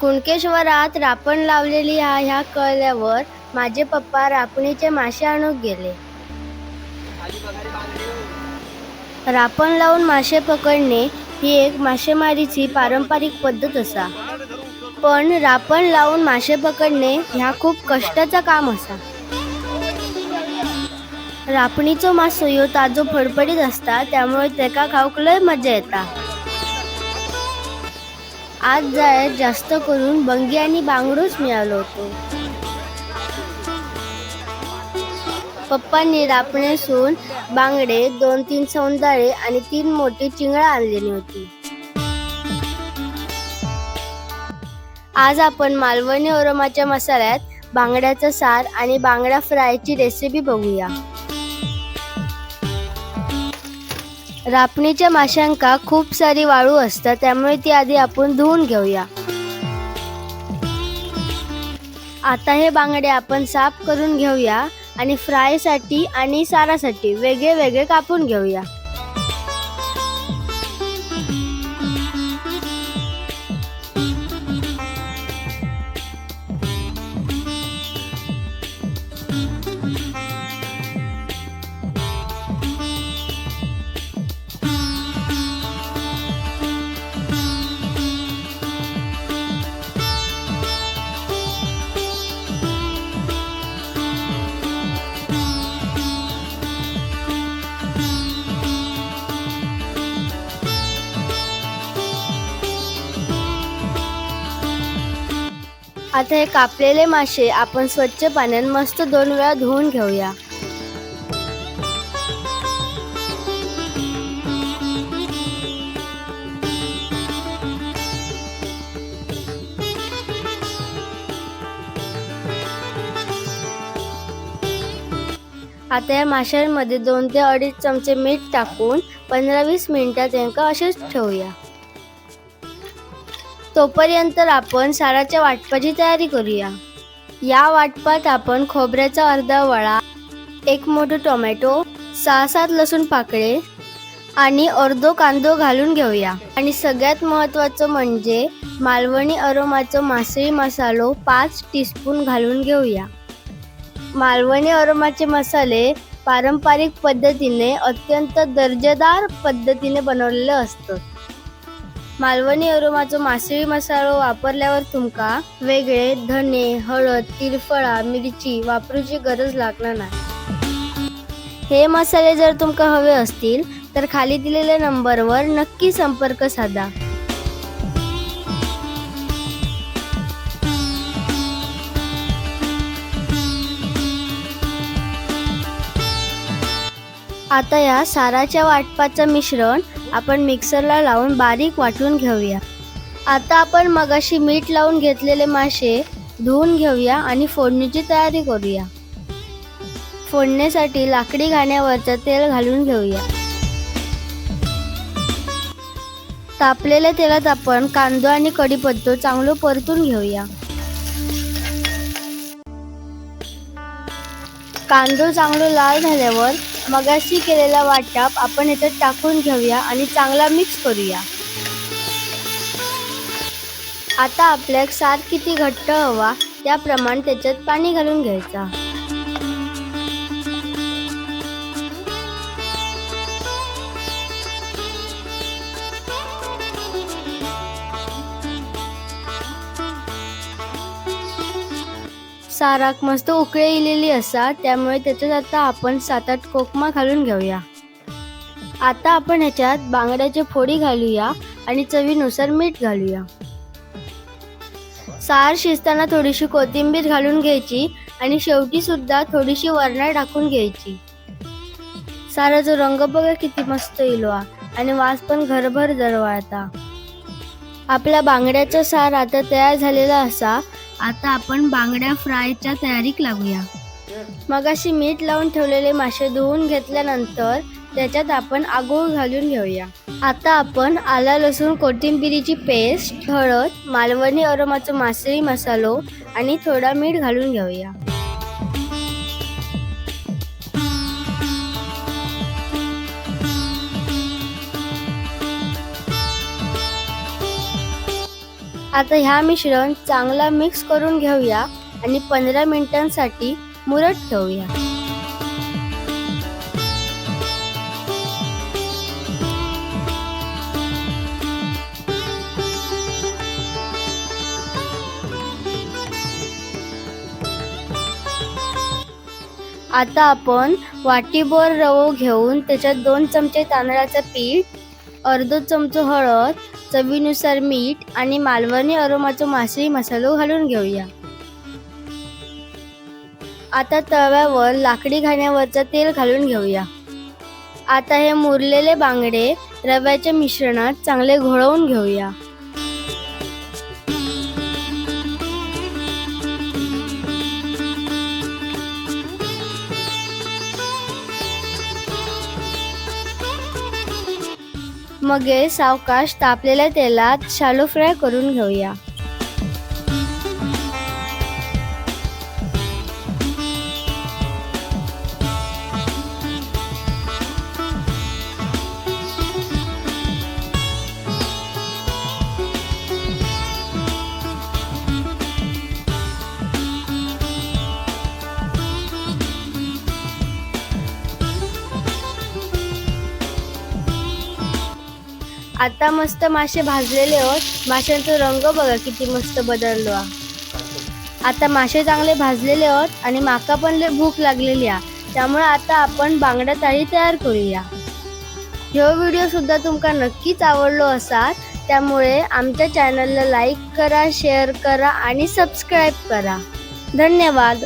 कुणकेश्वरात रापण लावलेली आहे ह्या कळल्यावर माझे पप्पा रापणीचे मासे आणूक गेले. रापण लावून मासे पकडणे ही एक मासेमारीची पारंपरिक पद्धत असा. पण रापण लावून मासे पकडणे ह्या खूप कष्टाचं काम असा. रापणीचो मासो ह्यो ताजो फडफडीत असता त्यामुळे तेका खाऊक लय मजा येता. आज जाळ्यात जास्त करून बंगी आणि बांगडूच मिळालो होतो. पप्पांनी रापणेसून बांगडे दोन तीन सौंदाळे आणि तीन मोठी चिंगळा आणलेली होती. आज आपण मालवणी ओरमाच्या मसाल्यात बांगड्याचा सार आणि बांगडा फ्रायची रेसिपी बघूया. रापणीच्या माशांका खूप सारी वाळू असतात त्यामुळे ती आधी आपण धुवून घेऊया. आता हे बांगडे आपण साफ करून घेऊया आणि फ्रायसाठी आणि सारासाठी वेगळे वेगळे कापून घेऊया. आता हे कापलेले मासे आपण स्वच्छ पाण्यात मस्त दोन वेळा धुवून घेऊया. आता या माशांमध्ये दोन ते अडीच चमचे मीठ टाकून पंधरा वीस मिनिटात यांका असेच ठेवूया. तोपर्यंत आपण साराच्या वाटपाची तयारी करूया. या वाटपात आपण खोबऱ्याचा अर्धा वळा एक मोठं टोमॅटो सहा सात लसूण पाकळे आणि अर्धो कांदो घालून घेऊया. आणि सगळ्यात महत्त्वाचं म्हणजे मालवणी अरोमाचं मासळी मसालो पाच टीस्पून घालून घेऊया. मालवणी अरोमाचे मसाले पारंपरिक पद्धतीने अत्यंत दर्जेदार पद्धतीने बनवलेले असतं मालवणी अरोमाचो मासळी मसालो वापरल्यावर तुमका वेगळे धने हळद तिरफळा मिरची वापरूची गरज लागणार नाही. हे मसाले जर तुमका हवे असतील तर खाली दिलेल्या नंबरवर नक्की संपर्क साधा. आता या साराच्या वाटपाचं मिश्रण आपण मिक्सरला लावून बारीक वाटून घेऊया. आता आपण मगाशी मीठ लावून घेतलेले मासे धुवून घेऊया आणि फोडणीची तयारी करूया. फोडणीसाठी लाकडी घाण्यावरचं तेल घालून घेऊया. तापलेल्या तेलात आपण कांदो आणि कढीपत्तो चांगलं परतून घेऊया. कांदो चांगलो लाल झाल्यावर मगाशी केलेला वाटप आपण याच्यात टाकून घेऊया आणि चांगला मिक्स करूया. आता आपल्याक सार किती घट्ट हवा त्याप्रमाणे त्याच्यात पाणी घालून घ्यायचा. साराक मस्त उकळे इलेली असा त्यामुळे त्याच्यात आता आपण सात आठ कोकमा घालून घेऊया. आता आपण ह्याच्यात बांगड्याची फोडी घालूया आणि चवीनुसार मीठ घालूया. सार शिजताना थोडीशी कोथिंबीर घालून घ्यायची आणि शेवटी सुद्धा थोडीशी वरणा टाकून घ्यायची. साराचा रंग बघा किती मस्त इलो हा. आणि वास पण घरभर दरवळता. आपला बांगड्याचा सार आता तयार झालेला असा आता आपण बांगड्या फ्रायच्या तयारीक लागूया. मगाशी मीठ लावून ठेवलेले मासे धुवून घेतल्यानंतर त्याच्यात आपण आगोळ घालून घेऊया. आता आपण आला लसूण कोथिंबिरीची पेस्ट हळद मालवणी अरोमाचा मासळी मसालो आणि थोडा मीठ घालून घेऊया. आता ह्या मिश्रण चांगला मिक्स करून घेऊया आणि पंधरा मिनिटांसाठी मुरट ठेवूया. आता आपण वाटीभर रवो घेऊन त्याच्यात दोन चमचे तांदळाचं पीठ अर्धो चमचो हळद चवीनुसार मीठ आणि मालवणी अरोमाचो मासळी मसालो घालून घेऊया. आता तव्यावर लाकडी घाण्यावरचं तेल घालून घेऊया. आता हे मुरलेले बांगडे रव्याच्या मिश्रणात चांगले घोळवून घेऊया. मग सावकाश तापलेल्या तेलात शालो फ्राय करून घेऊया. आता मस्त मासे भाजलेले आहोत माशांचा रंग बघा किती मस्त बदललो आता मासे चांगले भाजलेले आहोत आणि माका पण लय भूक लागलेली आहे त्यामुळे आता आपण बांगड्या ताळी तयार करूया. ह्यो व्हिडिओ सुद्धा तुमका नक्कीच आवडलो असाल त्यामुळे आमच्या चॅनलला लाईक करा शेअर करा आणि सबस्क्राईब करा. धन्यवाद.